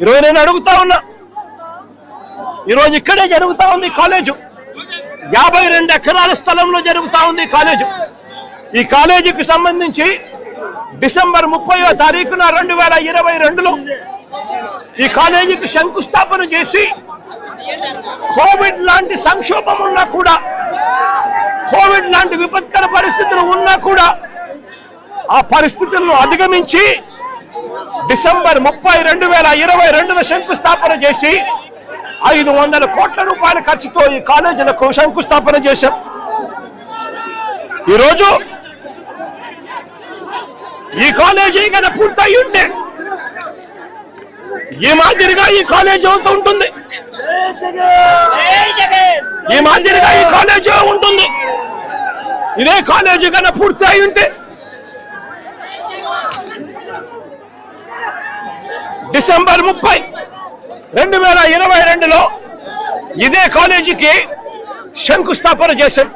ఈరోజు నేను అడుగుతా ఉన్నా. ఈరోజు ఇక్కడే జరుగుతూ ఉంది కాలేజు. యాభై రెండు ఎకరాల స్థలంలో జరుగుతూ ఉంది కాలేజు. ఈ కాలేజీకి సంబంధించి డిసెంబర్ ముప్పైవ తారీఖున రెండు వేల ఇరవై రెండులో ఈ కాలేజీకి శంకుస్థాపన చేసి కోవిడ్ లాంటి సంక్షోభం ఉన్నా కూడా కోవిడ్ లాంటి విపత్కర పరిస్థితులు ఉన్నా కూడా ఆ పరిస్థితులను అధిగమించి డిసెంబర్ ముప్పై రెండు వేల ఇరవై రెండున శంకుస్థాపన చేసి ఐదు వందల కోట్ల రూపాయల ఖర్చుతో ఈ కాలేజీలకు శంకుస్థాపన చేశాం. ఈరోజు ఈ కాలేజీ కనుక పూర్తయి ఉంటే ఈ మాదిరిగా ఈ కాలేజీ అవుతూ ఉంటుంది. ఈ మాదిరిగా ఈ కాలేజీ ఉంటుంది. ఇదే కాలేజీ కన్నా పూర్తి అయి ఉంటే డిసెంబర్ ముప్పై రెండు వేల ఇరవై రెండులో ఇదే కాలేజీకి శంకుస్థాపన చేశాం